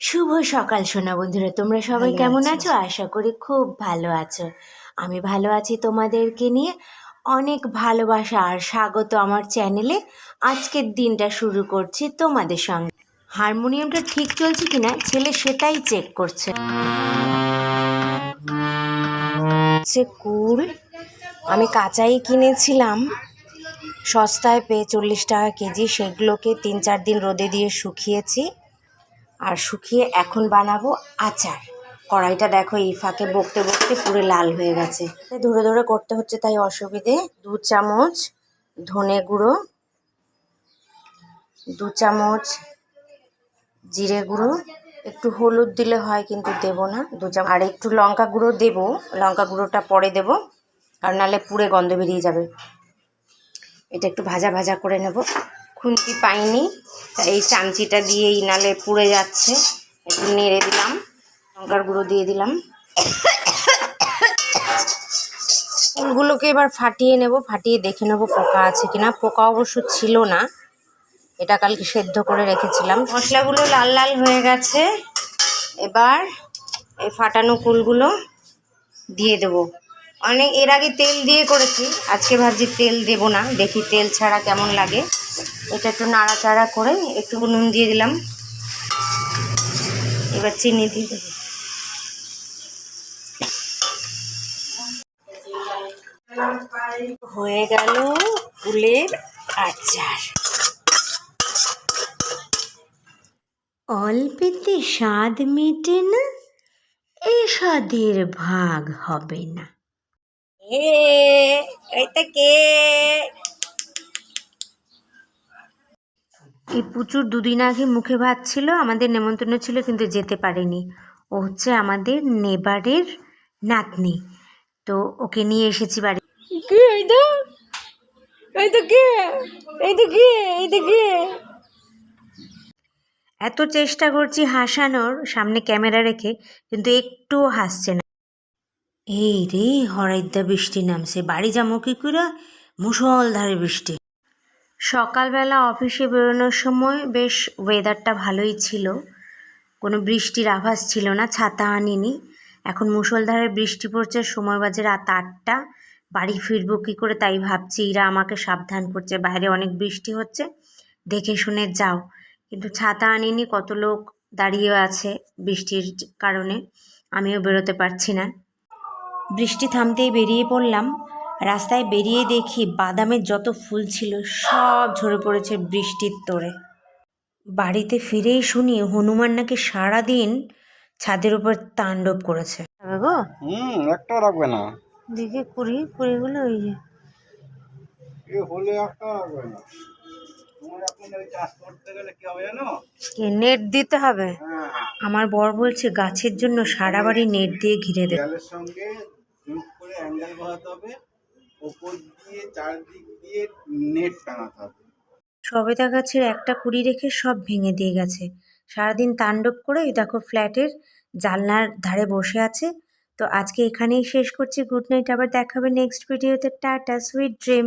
শুভ সকাল সোনা বন্ধুরা। তোমরা সবাই কেমন আছো? আশা করি খুব ভালো আছো। আমি ভালো আছি তোমাদেরকে নিয়ে। অনেক ভালোবাসা আর স্বাগত আমার চ্যানেলে। আজকের দিনটা শুরু করছি তোমাদের সঙ্গে। হারমোনিয়ামটা ঠিক চলছে কিনা ছেলে সেটাই চেক করছে। কুল। আমি কাঁচাই কিনেছিলাম। সস্তায় পেয়ে চল্লিশ টাকা কেজি। সেগুলোকে তিন চার দিন রোদে দিয়ে শুকিয়েছি। আর শুকিয়ে এখন বানাবো আচার। কড়াইটা দেখো এই ফাঁকে বকতে বকতে পুরো লাল হয়ে গেছে। ধরে ধরে করতে হচ্ছে তাই অসুবিধে। দু চামচ ধনে গুঁড়ো, দু চামচ জিরে গুঁড়ো। একটু হলুদ দিলে হয় কিন্তু দেবো না। দু চামচ আর একটু লঙ্কা গুঁড়ো দেবো। লঙ্কা গুঁড়োটা পরে দেবো। কারণ নাহলে পুড়ে গন্ধ বেরিয়ে যাবে। এটা একটু ভাজা ভাজা করে নেব। খুন্তি পাইনি। এই চামচিটা দিয়েই নালে পুড়ে যাচ্ছে। একটু নেড়ে দিলাম, লঙ্কার গুঁড়ো দিয়ে দিলাম। ফুলগুলোকে এবার ফাটিয়ে নেব, ফাটিয়ে দেখে নেব পোকা আছে কিনা। পোকা অবশ্য ছিল না, এটা কালকে সেদ্ধ করে রেখেছিলাম। মশলাগুলো লাল লাল হয়ে গেছে। এবার এই ফাটানো কুলগুলো দিয়ে দেব। অনেক, এর আগে তেল দিয়ে করেছি, আজকে ভাবছি তেল দেব না, দেখি তেল ছাড়া কেমন লাগে। এটা একটু নাড়াচাড়া করে একটু নুন দিয়ে দিলাম। এবার চিনি দিয়ে দেবো। হয়ে গেল কুলের আচার। অল্পেতে স্বাদ মেটে না এ স্বাদের ভাগ হবে না। এ এইটা কে? এই পুচুর দুদিন আগে মুখে ভাত ছিল আমাদের নেমন্তন্ন ছিল কিন্তু যেতে পারেনি। ও হচ্ছে আমাদের নেবারের নাতনি। তো ওকে নিয়ে এসেছি বাড়ি। কে? এইটা এইটা কে? এইটা কে? এইটা কে? এত চেষ্টা করছি হাসানোর সামনে ক্যামেরা রেখে কিন্তু একটুও হাসছে না। এই রে হরাইদ্যা বৃষ্টি নামছে। বাড়ি যাব কি করে? মুসলধারে বৃষ্টি। সকালবেলা অফিসে বেরোনোর সময় বেশ ওয়েদারটা ভালোই ছিল। কোনো বৃষ্টির আভাস ছিল না, ছাতা আনিনি। এখন মুসলধারে বৃষ্টি পড়ছে, সময় বাজে রাত আটটা। বাড়ি ফিরবো কী করে তাই ভাবছি, এরা আমাকে সাবধান করছে, বাইরে অনেক বৃষ্টি হচ্ছে। দেখে শুনে যাও। কিন্তু ছাতা আনিনি, কত লোক দাঁড়িয়ে আছে বৃষ্টির কারণে। আমিও বেরোতে পারছি না। বৃষ্টি থামতেই বেরিয়ে পড়লাম। রাস্তায় বেরিয়ে দেখি বাদামের যত ফুল ছিল সব ঝরে পড়েছে বৃষ্টির তোরে বাড়িতে ফিরেই শুনি হনুমান নাকি সারাদিন ছাদের উপর তাণ্ডব করেছে। গো। হুম একটা রাখবে না। দিকে কুড়ি কুড়িগুলো ওই যে। হলে একটা রাখবে না। তোমার এখন ওই চাষ করতে গেলে কি হবে জানো? কি নেট দিতে হবে? হ্যাঁ আমার বর বলছে গাছের জন্য সারা বাড়ি নেট দিয়ে ঘিরে দেবে সঙ্গে করে অ্যাঙ্গেল বসাতে হবে। ওপর দিয়ে চারদিক দিয়ে নেট সবেদা গাছের একটা কুড়ি রেখে সব ভেঙে দিয়ে গেছে। সারাদিন তাণ্ডব করে দেখো ফ্ল্যাটের জানলার ধারে বসে আছে। তো আজকে এখানেই শেষ করছি। Good night. আবার দেখাবে নেক্সট ভিডিওতে টাটা সুইট ড্রিম